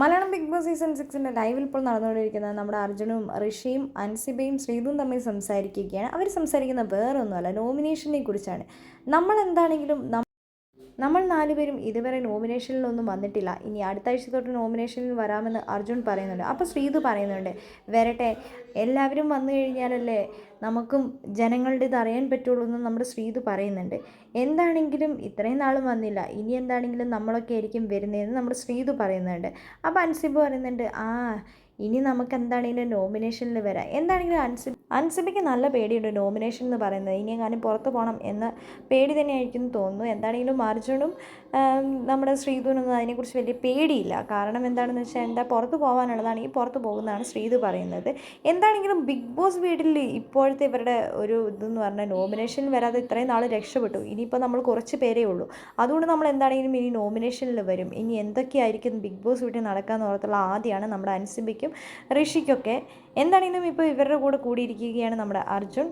Malayalam big boss season സിക്സിന്റെ ലൈവിൽ ഇപ്പോൾ നടന്നുകൊണ്ടിരിക്കുന്നത് നമ്മുടെ അർജുനും ഋഷിയും അൻസിബയും ശ്രീതും തമ്മിൽ സംസാരിക്കുകയാണ്. അവർ സംസാരിക്കുന്ന വേറൊന്നുമല്ല നോമിനേഷനെ കുറിച്ചാണ്. നമ്മൾ എന്താണെങ്കിലും നമ്മൾ നാലുപേരും ഇതുവരെ നോമിനേഷനിലൊന്നും വന്നിട്ടില്ല. ഇനി അടുത്ത ആഴ്ച തൊട്ട് നോമിനേഷനിൽ വരാമെന്ന് അർജുൻ പറയുന്നുണ്ട്. അപ്പോൾ ശ്രീതു പറയുന്നുണ്ട് വരട്ടെ എല്ലാവരും വന്നു കഴിഞ്ഞാലല്ലേ നമുക്കും ജനങ്ങളുടെ ഇത് അറിയാൻ പറ്റുള്ളൂ എന്ന് നമ്മുടെ ശ്രീതു പറയുന്നുണ്ട്. എന്താണെങ്കിലും ഇത്രയും നാളും വന്നില്ല. ഇനി എന്താണെങ്കിലും നമ്മളൊക്കെ ആയിരിക്കും വരുന്നതെന്ന് നമ്മുടെ ശ്രീതു പറയുന്നുണ്ട്. അപ്പോൾ അൻസിബ് പറയുന്നുണ്ട് ആ ഇനി നമുക്ക് എന്താണെങ്കിലും നോമിനേഷനിൽ വരാം? എന്താണെങ്കിലും അൻസി അൻസിബയ്ക്ക് നല്ല പേടിയുണ്ട് നോമിനേഷൻ എന്ന് പറയുന്നത്. ഇനി എങ്ങാനും പുറത്ത് പോകണം എന്ന പേടി തന്നെയായിരിക്കും തോന്നുന്നു. എന്താണെങ്കിലും അർജുനും നമ്മുടെ ശ്രീധുവിനൊന്നും അതിനെക്കുറിച്ച് വലിയ പേടിയില്ല. കാരണം എന്താണെന്ന് വെച്ചാൽ എന്താ പുറത്ത് പോകാനുള്ളതാണ് ഈ പുറത്ത് പോകുന്നതാണ് ശ്രീധു പറയുന്നത്. എന്താണെങ്കിലും ബിഗ് ബോസ് വീട്ടിൽ ഇപ്പോഴത്തെ ഇവരുടെ ഒരു ഇതെന്ന് പറഞ്ഞാൽ നോമിനേഷൻ വരാതെ ഇത്രയും നാൾ രക്ഷപ്പെട്ടു. ഇനിയിപ്പോൾ നമ്മൾ കുറച്ച് പേരേ ഉള്ളൂ. അതുകൊണ്ട് നമ്മൾ എന്താണെങ്കിലും ഇനി നോമിനേഷനിൽ വരും. ഇനി എന്തൊക്കെയായിരിക്കും ബിഗ് ബോസ് വീട്ടിൽ നടക്കാന്ന് ഓർത്തുള്ള ആദ്യമാണ് നമ്മുടെ അൻസിബയ്ക്കും ഋഷിക്കൊക്കെ. എന്താണെങ്കിലും ഇപ്പോൾ ഇവരുടെ കൂടെ കൂടിയിരിക്കുകയാണ് നമ്മുടെ അർജുൻ.